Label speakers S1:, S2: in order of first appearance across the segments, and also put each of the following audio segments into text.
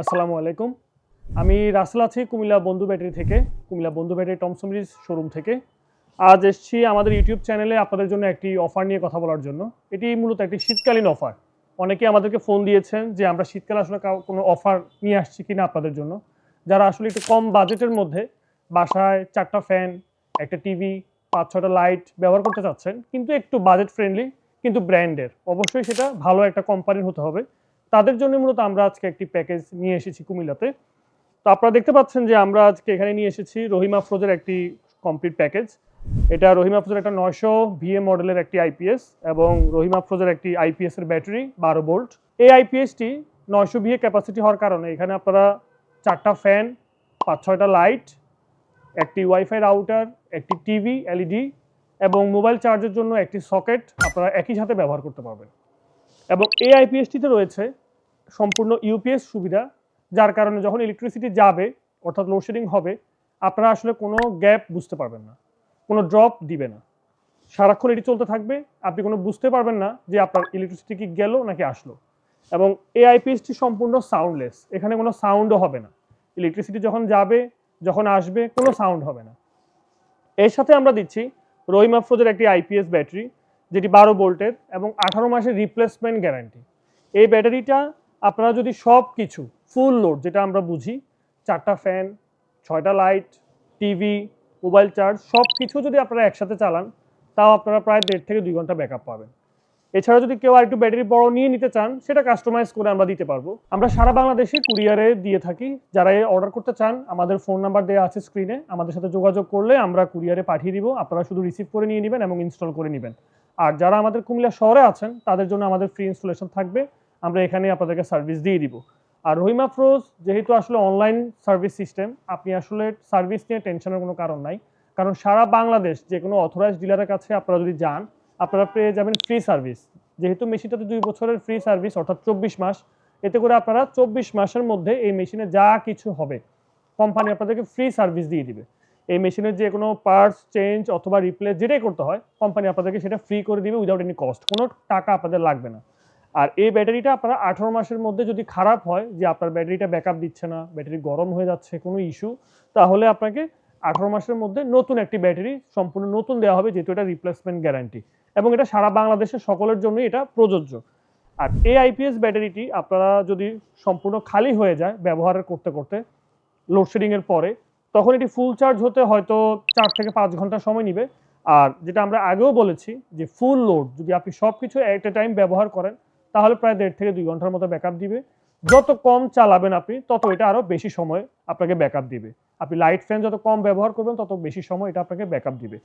S1: আসসালামু আলাইকুম। আমি রাসেল আছি কুমিল্লা বন্ধু ব্যাটারি থেকে, কুমিল্লা বন্ধু ব্যাটারি টমসমরিজ শোরুম থেকে। আজ এসেছি আমাদের ইউটিউব চ্যানেলে আপনাদের জন্য একটি অফার নিয়ে কথা বলার জন্য। এটি মূলত একটি শীতকালীন অফার। অনেকে আমাদেরকে ফোন দিয়েছেন যে আমরা শীতকালে আসলে কোনো অফার নিয়ে আসছি কিনা আপনাদের জন্য। যারা আসলে একটু কম বাজেটের মধ্যে বাসায় চারটা ফ্যান, একটা টিভি, পাঁচ ছটা লাইট ব্যবহার করতে চাচ্ছেন, কিন্তু একটু বাজেট ফ্রেন্ডলি, কিন্তু ব্র্যান্ডের। অবশ্যই সেটা ভালো একটা কোম্পানির হতে হবে। তাদের জন্য মূলত আমরা আজকে একটি প্যাকেজ নিয়ে এসেছি কুমিল্লাতে। তো আপনারা দেখতে পাচ্ছেন যে আমরা আজকে এখানে নিয়ে এসেছি রহিমা ফ্রোজের একটি কমপ্লিট প্যাকেজ এটা রহিমা ফ্রোজের একটা নয়শো ভিএ মডেলের একটি আইপিএস এবং রহিমা ফ্রোজের একটি আইপিএস এর ব্যাটারি বারো ভোল্ট এই আইপিএসটি নয়শো ভিএ ক্যাপাসিটি হওয়ার কারণে এখানে আপনারা চারটা ফ্যান পাঁচ ছয়টা লাইট একটি ওয়াইফাই রাউটার একটি টিভি এলইডি এবং মোবাইল চার্জের জন্য একটি সকেট আপনারা একই সাথে ব্যবহার করতে পারবেন। এবং এই আইপিএসটিতে রয়েছে সম্পূর্ণ ইউপিএস সুবিধা, যার কারণে যখন ইলেকট্রিসিটি যাবে, অর্থাৎ লোডশেডিং হবে, আপনারা আসলে কোনো গ্যাপ বুঝতে পারবেন না, কোনো ড্রপ দিবে না। সারাক্ষণ এটি চলতে থাকবে, আপনি কোনো বুঝতে পারবেন না যে আপনার ইলেকট্রিসিটি কি গেল নাকি আসলো। এবং এই আইপিএসটি সম্পূর্ণ সাউন্ডলেস এখানে কোনো সাউন্ডও হবে না। ইলেকট্রিসিটি যখন যাবে, যখন আসবে, কোনো সাউন্ড হবে না। এর সাথে আমরা দিচ্ছি রহিম আফরোজের একটি আইপিএস ব্যাটারি যেটি বারো ভোল্টের এবং আঠারো মাসের রিপ্লেসমেন্ট গ্যারান্টি এই ব্যাটারিটা আপনারা যদি সব কিছু ফুল লোড যেটা আমরা বুঝি, চারটা ফ্যান ছয়টা লাইট টিভি মোবাইল চার্জ সব কিছু যদি আপনারা একসাথে চালান, তাও আপনারা প্রায় দেড় থেকে দুই ঘণ্টা ব্যাকআপ পাবেন। এছাড়া যদি কেউ আর একটু ব্যাটারি বড় নিয়ে নিতে চান, সেটা কাস্টমাইজ করে আমরা দিতে পারব। আমরা সারা বাংলাদেশে কুরিয়ারে দিয়ে থাকি। যারা অর্ডার করতে চান, আমাদের ফোন নাম্বার দেওয়া আছে স্ক্রিনে আমাদের সাথে যোগাযোগ করলে আমরা কুরিয়ারে পাঠিয়ে দিব। আপনারা শুধু রিসিভ করে নিয়ে নেবেন এবং ইনস্টল করে নেবেন। আর যারা আমাদের কুমিল্লা শহরে আছেন, তাদের জন্য আমাদের ফ্রি ইনস্টলেশন থাকবে। আমরা এখানে আপনাদেরকে সার্ভিস দিয়ে দিব। আর রহিমা ফ্রোজ, যেহেতু আসলে অনলাইন সার্ভিস সিস্টেম আপনি আসলে সার্ভিস নিয়ে টেনশনের কোনো কারণ নাই। কারণ সারা বাংলাদেশ যে কোনো অথরাইজ ডিলারের কাছে আপনারা যদি যান, আপনারা পেয়ে যাবেন ফ্রি সার্ভিস যেহেতু মেশিনটাতে দুই বছরের ফ্রি সার্ভিস অর্থাৎ চব্বিশ মাস, এতে করে আপনারা চব্বিশ মাসের মধ্যে এই মেশিনে যা কিছু হবে কোম্পানি আপনাদেরকে ফ্রি সার্ভিস দিয়ে দিবে। এই মেশিনের যে কোনো পার্টস চেঞ্জ অথবা রিপ্লেস যেটাই করতে হয় কোম্পানি আপনাদেরকে সেটা ফ্রি করে দিবে উইদাউট এনি কস্ট কোনো টাকা আপনাদের লাগবে না। আর এই ব্যাটারিটা আপনারা আঠারো মাসের মধ্যে যদি খারাপ হয়, যে আপনার ব্যাটারিটা ব্যাকআপ দিচ্ছে না, ব্যাটারি গরম হয়ে যাচ্ছে, কোনো ইস্যু তাহলে আপনাকে আঠারো মাসের মধ্যে নতুন একটি ব্যাটারি সম্পূর্ণ নতুন দেওয়া হবে, যেহেতু এটা রিপ্লেসমেন্ট গ্যারান্টি এবং এটা সারা বাংলাদেশের সকলের জন্যই এটা প্রযোজ্য। আর এই আইপিএস ব্যাটারিটি আপনারা যদি সম্পূর্ণ খালি হয়ে যায় ব্যবহার করতে করতে লোডশেডিংয়ের পরে তখন এটি ফুল চার্জ হতে হয়তো চার থেকে পাঁচ ঘণ্টা সময় নেবে। আর যেটা আমরা আগেও বলেছি যে ফুল লোড যদি আপনি সব কিছু এট এ টাইম ব্যবহার করেন, তাহলে প্রায় দেড় থেকে দুই ঘণ্টার মতো ব্যাকআপ দিবে। যত কম চালাবেন আপনি, তত এটা আরও বেশি সময় আপনাকে ব্যাকআপ দিবে। আপনি লাইট ফ্যান যত কম ব্যবহার করবেন, তত বেশি সময় এটা আপনাকে ব্যাকআপ দিবে।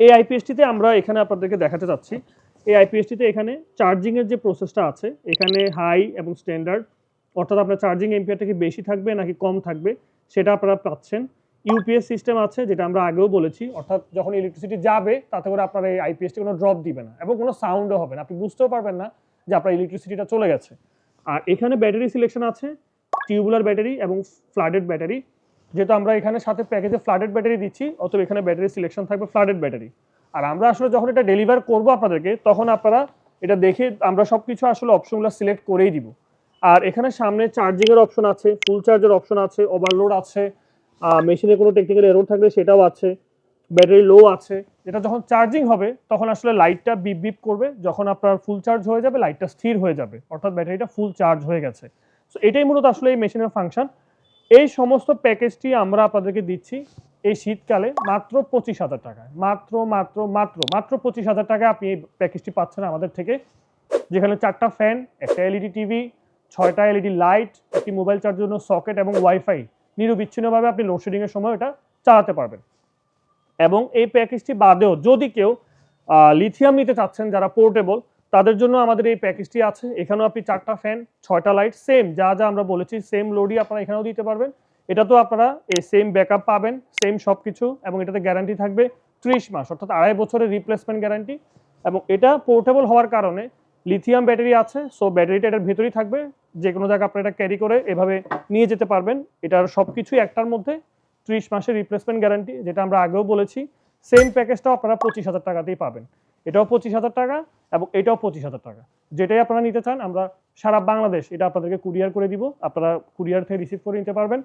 S1: এই আইপিএসটিতে আমরা এখানে আপনাদেরকে দেখাতে চাচ্ছি। এই আইপিএসটিতে এখানে চার্জিংয়ের যে প্রসেসটা আছে, এখানে হাই এবং স্ট্যান্ডার্ড অর্থাৎ আপনার চার্জিং এমপিআরটা কি বেশি থাকবে নাকি কম থাকবে, সেটা আপনারা পাচ্ছেন। ইউপিএস সিস্টেম আছে, যেটা আমরা আগেও বলেছি, অর্থাৎ যখন ইলেকট্রিসিটি যাবে, তাতে করে আপনার এই আইপিএসটি কোনো ড্রপ দিবে না এবং কোনো সাউন্ডও হবে না। আপনি বুঝতেও পারবেন না যে আপনার ইলেকট্রিসিটিটা চলে গেছে। আর এখানে ব্যাটারি সিলেকশন আছে টিউবুলার ব্যাটারি এবং ফ্লাডেড ব্যাটারি যেহেতু আমরা এখানে সাথে প্যাকেজে ফ্লাডেড ব্যাটারি দিচ্ছি, অতএব এখানে ব্যাটারি সিলেকশন থাকবে ফ্লাডেড ব্যাটারি আর আমরা আসলে যখন এটা ডেলিভার করব আপনাদেরকে, তখন আপনারা এটা দেখে আমরা সব কিছু আসলে অপশনগুলো সিলেক্ট করেই দিব। আর এখানে সামনে চার্জিংয়ের অপশন আছে ফুল চার্জের অপশন আছে ওভারলোড আছে মেশিনে কোনো টেকনিক্যাল এরর থাকলে সেটাও আছে ব্যাটারি লো আছে। যেটা যখন চার্জিং হবে, তখন আসলে লাইটটা বিপ বিপ করবে, যখন আপনার ফুল চার্জ হয়ে যাবে লাইটটা স্থির হয়ে যাবে, অর্থাৎ ব্যাটারিটা ফুল চার্জ হয়ে গেছে। সো এটাই মূলত আসলে এই মেশিনের ফাংশন এই সমস্ত প্যাকেজটি আমরা আপনাদেরকে দিচ্ছি এই শীতকালে মাত্র পঁচিশ হাজার টাকায়। মাত্র মাত্র মাত্র মাত্র পঁচিশ হাজার টাকায় আপনি এই প্যাকেজটি পাচ্ছেন আমাদের থেকে। যেখানে চারটা ফ্যান একটা এলইডি টিভি ছয়টা এলইডি লাইট একটি মোবাইল চার্জের জন্য সকেট এবং ওয়াইফাই নিরবিচ্ছিন্নভাবে আপনি লোডশেডিংয়ের সময় এটা চালাতে পারবেন। এবং এই প্যাকেজটি বাদেও যদি কেউ লিথিয়াম নিতে চাচ্ছেন যারা পোর্টেবল তাদের জন্য আমাদের এই প্যাকেজটি আছে। এখানেও আপনি চারটা ফ্যান ছয়টা লাইট সেম যা যা আমরা বলেছি সেম লোডই আপনারা এখানেও দিতে পারবেন। এটা তো আপনারা এই সেম ব্যাকআপ পাবেন সেম সব কিছু এবং এটাতে গ্যারান্টি থাকবে ত্রিশ মাস, অর্থাৎ আড়াই বছরের রিপ্লেসমেন্ট গ্যারান্টি এবং এটা পোর্টেবল হওয়ার কারণে লিথিয়াম ব্যাটারি আছে সো ব্যাটারিটা এটার ভেতরেই থাকবে। যে কোনো জায়গায় আপনারা এটা ক্যারি করে এভাবে নিয়ে যেতে পারবেন। এটার সব কিছুই একটার মধ্যে ত্রিশ মাসের রিপ্লেসমেন্ট গ্যারান্টি যেটা আমরা আগেও বলেছি। সেম প্যাকেজটাও আপনারা পঁচিশ হাজার টাকাতেই পাবেন। এটাও পঁচিশ হাজার টাকা এবং এটাও পঁচিশ হাজার টাকা। যেটাই আপনারা নিতে চান, আমরা সারা বাংলাদেশ এটা আপনাদেরকে কুরিয়ার করে দিব। আপনারা কুরিয়ার থেকে রিসিভ করে নিতে পারবেন।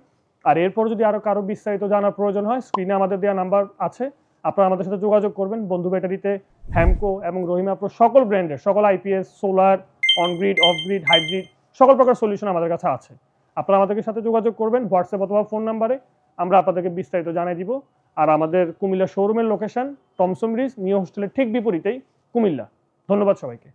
S1: আর এরপর যদি আরও কারও বিস্তারিত জানার প্রয়োজন হয় স্ক্রিনে আমাদের দেওয়া নাম্বার আছে। আপনারা আমাদের সাথে যোগাযোগ করবেন। বন্ধু ব্যাটারিতে হ্যামকো এবং রহিমা প্রো সকল ব্র্যান্ডের, সকল IPS solar on grid off grid hybrid সকল প্রকার সলিউশন আমাদের কাছে আছে। আপনারা আমাদের সাথে যোগাযোগ করবেন হোয়াটসঅ্যাপ অথবা ফোন নাম্বারে আমরা আপনাদেরকে বিস্তারিত জানিয়ে দিব। আর আমাদের কুমিল্লা শোরুমের লোকেশন টমসম ব্রিজ নিউ হোস্টেলের ঠিক বিপরীতেই কুমিল্লা। ধন্যবাদ সবাইকে।